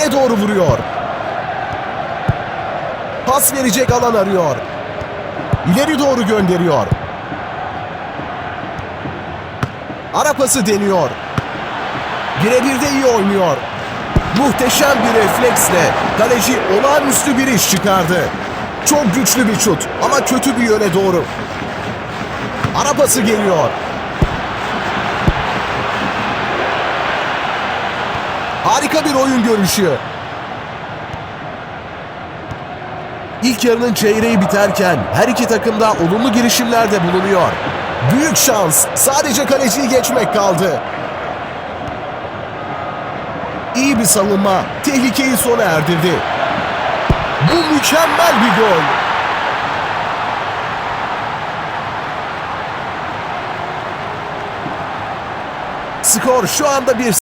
öne doğru vuruyor. Pas verecek alan arıyor. İleri doğru gönderiyor. Ara pası deniyor. Birebir de iyi oynuyor. Muhteşem bir refleksle kaleci olağanüstü bir iş çıkardı. Çok güçlü bir şut ama kötü bir yöne doğru. Ara pası geliyor. Harika bir oyun görüşü. İlk yarının çeyreği biterken her iki takım da olumlu girişimlerde bulunuyor. Büyük şans. Sadece kaleciyi geçmek kaldı. İyi bir savunma tehlikeyi sona erdirdi. Bu mükemmel bir gol. Skor şu anda 1-0.